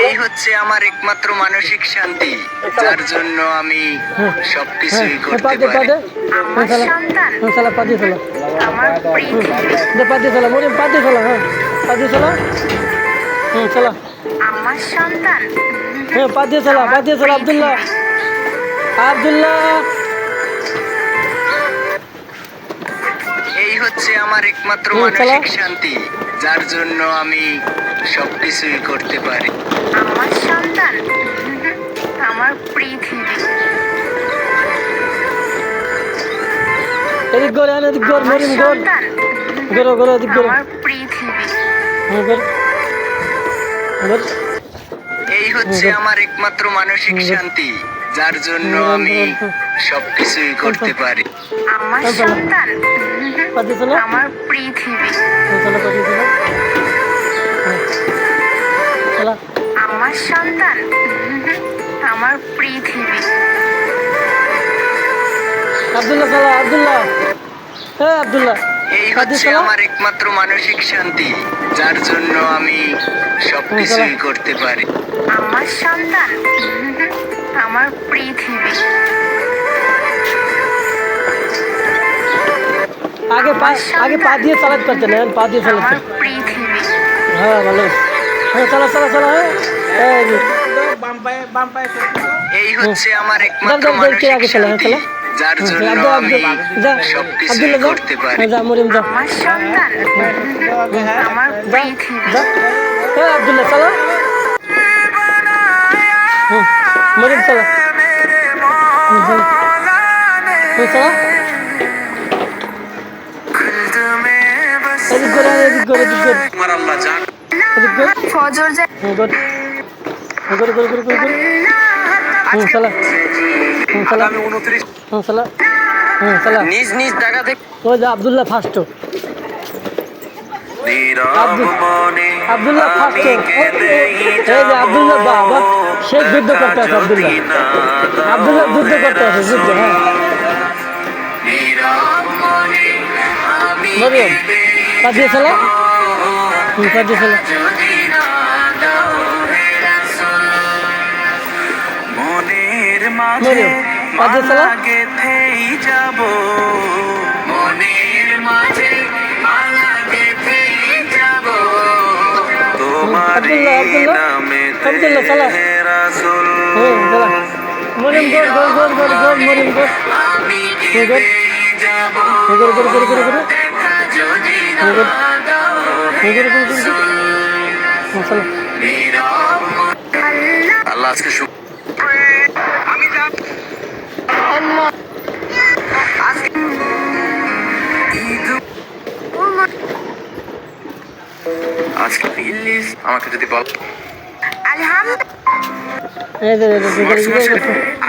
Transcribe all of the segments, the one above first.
এই হচ্ছে আমার একমাত্র মানসিক শান্তি যার জন্য আমি সবকিছুই হ্যাঁ করতে পারি। আমার সন্তান। হ্যাঁ চালা পাতে আমার পৃথিবী দে পাতে চালা মরিম পাতে হ্যাঁ পাতে চালা হুম চালা আমার সন্তান। হ্যাঁ পাতে চালা পাতে চালা আব্দুল্লাহ। আব্দুল্লাহ। হচ্ছে আমার একমাত্র মানসিক শান্তি যার জন্য আমি সবকিছুই করতে পারি। আমার সন্তান? আমার পৃথিবী এদিক গর হ্যাঁ এদিক গর আমার মরিম গর সন্তান? গরো গরো এদিক গরো আমার পৃথিবী গর গর এই হচ্ছে আমার একমাত্র মানসিক শান্তি যার জন্য আমি সবকিছুই করতে পারি। আমার সন্তান। আমার পৃথিবী। হ্যাঁ। আমার সন্তান। আমার পৃথিবী। আব্দুল্লাহ আব্দুল্লাহ। হ্যাঁ আব্দুল্লাহ। এই হচ্ছে আমার একমাত্র মানসিক শান্তি যার জন্য আমি সবকিছুই করতে পারি। আমার সন্তান? আমার পৃথিবী। आगे पा आगे पा दिए सलाद करते हैं पा दिए सलाद हाँ ভালো। হ্যাঁ চলো চলো চলো এই বাম পায়ে বাম পায়ে এই হচ্ছে আমার একমাত্র মানসিক শান্তি। যার হ্যাঁ, জন্য আমি সবকিছু করতে পারি। আমার সন্তান। আমার আব্দুল্লাহ চলো। মরিম চলো। চলো। এদিক করে এদিক করে এদিক করে। এদিক করে। ফজর যায় করে করে করে করে হুম চালা হুম চালা হুম চালা হুম চালা নিজ নিজ জায়গা থেকে ওই যে আব্দুল্লাহ ফার্স্ট আব্দুল আব্দুল্লাহ ফার্স্ট এই যে আব্দুল্লাহ বাবা যুদ্ধ করতে আছে আব্দুল্লাহ। আব্দুল্লাহ যুদ্ধ করতে আছে যুদ্ধ হ্যাঁ। মরিয়ম হুম চালা মাঝে মালা গেথেই যাব মনের মাঝে মালা যাব নামে রাসুল মরিম গোর গোর গোর গোর গোর মরিম গোর গোর গোর গোর গোর গোর আল্লাহ আজকে আজকে ইংলিশ আমাকে যদি বল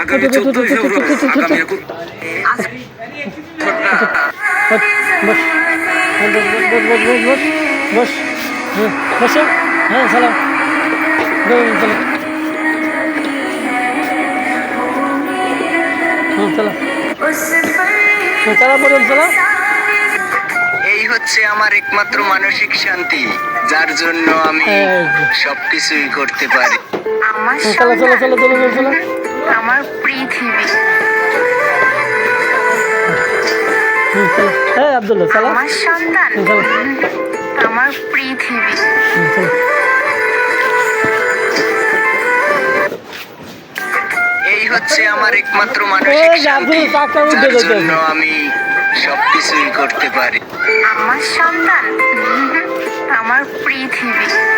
আগামী চোদ্দই ফেব্রুয়ারি আগামী বস বস হ্যাঁ সালাম চলো চলো চলো বলুন চলো এই হচ্ছে আমার একমাত্র মানসিক শান্তি যার জন্য আমি সবকিছুই করতে পারি। আমার আমার পৃথিবী। এই হচ্ছে আমার একমাত্র মানসিক জন্য আমি সবকিছুই করতে পারি। আমার সন্তান। আমার পৃথিবী।